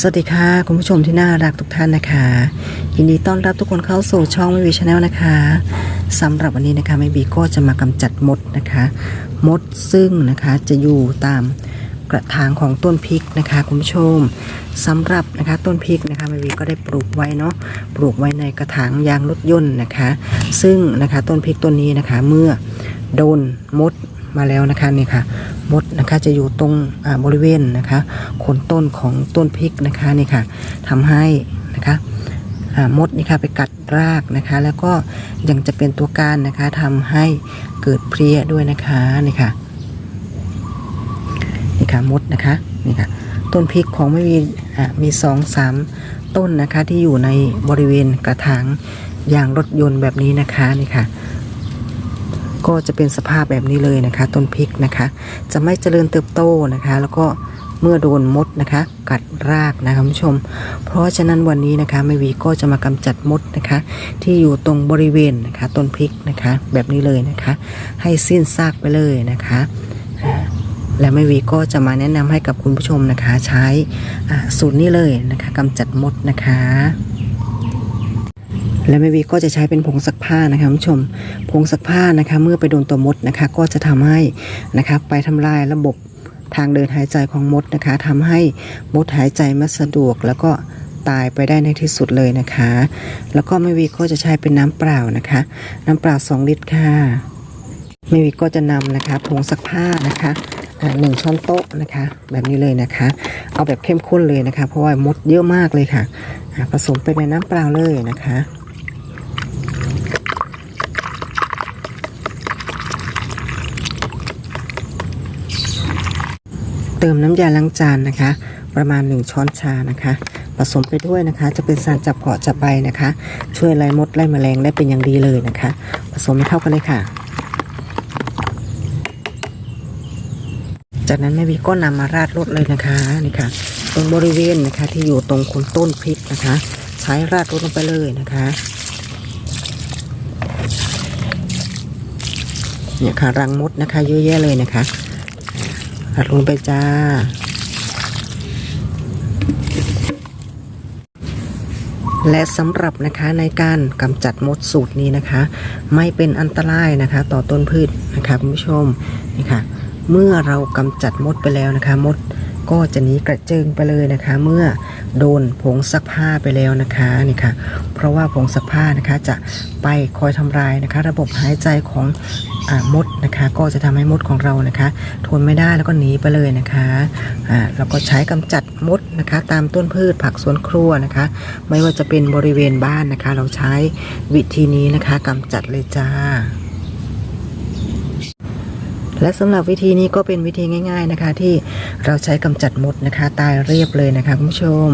สวัสดีค่ะคุณผู้ชมที่น่ารักทุกท่านนะคะ ยินดีต้อนรับทุกคนเข้าสู่ช่องไม่วีชาแนลนะคะสำหรับวันนี้นะคะไม่บีก็จะมากำจัดมดนะคะ มดซึ่งนะคะจะอยู่ตามกระถางของต้นพริกนะคะคุณผู้ชมสำหรับนะคะต้นพริกนะคะไม่บีก็ได้ปลูกไว้เนาะปลูกไว้ในกระถางยางรถยนต์นะคะ ซึ่งนะคะต้นพริกต้นนี้นะคะเมื่อโดนมด มาแล้วนะคะนี่ค่ะมดนะคะจะอยู่ตรงบริเวณนะคะโคนต้นของต้นพริกนะคะนี่ค่ะทำให้นะคะมดนี่ค่ะไปกัดรากนะคะ แล้วก็ยังจะเป็นตัวการนะคะทำให้เกิดเพลี้ยด้วยนะคะนี่ค่ะนี่ค่ะมดนะคะนี่ค่ะต้นพริกของไม่มีมีสองสามต้นนะคะที่อยู่ในบริเวณกระถางยางรถยนต์แบบนี้นะคะนี่ค่ะ ก็จะเป็นสภาพแบบนี้เลยนะคะ ต้นพริกนะคะ จะไม่เจริญเติบโตนะคะ แล้วก็เมื่อโดนมดนะคะ กัดรากนะคะคุณผู้ชม เพราะฉะนั้นวันนี้นะคะแม่วีก็จะมากำจัดมดนะคะ ที่อยู่ตรงบริเวณนะคะต้นพริกนะคะ แบบนี้เลยนะคะ ให้สิ้นซากไปเลยนะคะและแม่วีก็จะมาแนะนำให้กับคุณผู้ชมนะคะ ใช้สูตรนี้เลยนะคะกำจัดมดนะคะ และแม่วีก็จะใช้เป็นผงซักผ้านะคะคุณผู้ชม ผงซักผ้านะคะเมื่อไปโดนตัวมดนะคะก็จะทำให้นะคะไปทำลายระบบทางเดินหายใจของมดนะคะทำให้มดหายใจไม่สะดวกแล้วก็ตายไปได้ในที่สุดเลยนะคะ แล้วก็แม่วีก็จะใช้เป็นน้ำเปล่านะคะ น้ำเปล่า 2 ลิตรค่ะแม่วีก็จะนำนะคะผงซักผ้านะคะหนึ่งช้อนโต๊ะนะคะ แบบนี้เลยนะคะ เอาแบบเข้มข้นเลยนะคะ เพราะว่ามดเยอะมากเลยค่ะผสมไปในน้ำเปล่าเลยนะคะ เติมน้ำยาล้างจานนะคะ ประมาณ 1 ช้อนชานะคะ ผสมไปด้วยนะคะ จะเป็นสารจับเกาะจับใบนะคะ ช่วยไล่มดไล่แมลงได้เป็นอย่างดีเลยนะคะ ผสมให้เข้ากันเลยค่ะ จากนั้นแม่วีก็นำมาราดรดเลยนะคะนี่ค่ะ ตรงบริเวณนะคะที่อยู่ตรงโคนต้นพริกนะคะ ใช้ราดรดลงไปเลยนะคะเนี่ยค่ะรังมดนะคะเยอะแยะเลยนะคะ ผัดลงไปจ้า และสำหรับนะคะในการกำจัดมดสูตรนี้นะคะ ไม่เป็นอันตรายนะคะ ต่อต้นพืชนะคะคุณผู้ชมนี่ค่ะเมื่อเรากำจัดมดไปแล้วนะคะ มด ก็จะหนีกระเจิงไปเลยนะคะ เมื่อโดนผงซักผ้าไปแล้วนะคะนี่ค่ะ เพราะว่าผงซักผ้านะคะจะไปคอยทำลายนะคะ ระบบหายใจของอมดนะคะ ก็จะทำให้มดของเรานะคะ ทนไม่ได้แล้วก็หนีไปเลยนะคะอ่าแล้วก็ใช้กำจัดมดนะคะ ตามต้นพืชผักสวนครัวนะคะ ไม่ว่าจะเป็นบริเวณบ้านนะคะ เราใช้วิธีนี้นะคะกำจัดเลยจ้า และสำหรับวิธีนี้ก็เป็นวิธีง่าย ๆนะคะ ที่เราใช้กำจัดมดนะคะ ตายเรียบเลยนะคะคุณผู้ชม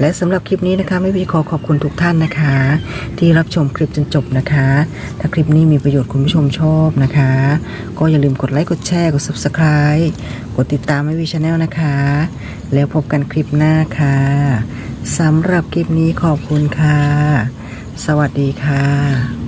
และสำหรับคลิปนี้นะคะไม่พีขอขอบคุณทุกท่านนะคะ ที่รับชมคลิปจนจบนะคะ ถ้าคลิปนี้มีประโยชน์คุณผู้ชมชอบนะคะ ก็อย่าลืมกดไลค์กดแชร์กด subscribe กดติดตามไม่วีชาแนลนะคะ แล้วพบกันคลิปหน้าค่ะสำหรับคลิปนี้ขอบคุณค่ะ สวัสดีค่ะ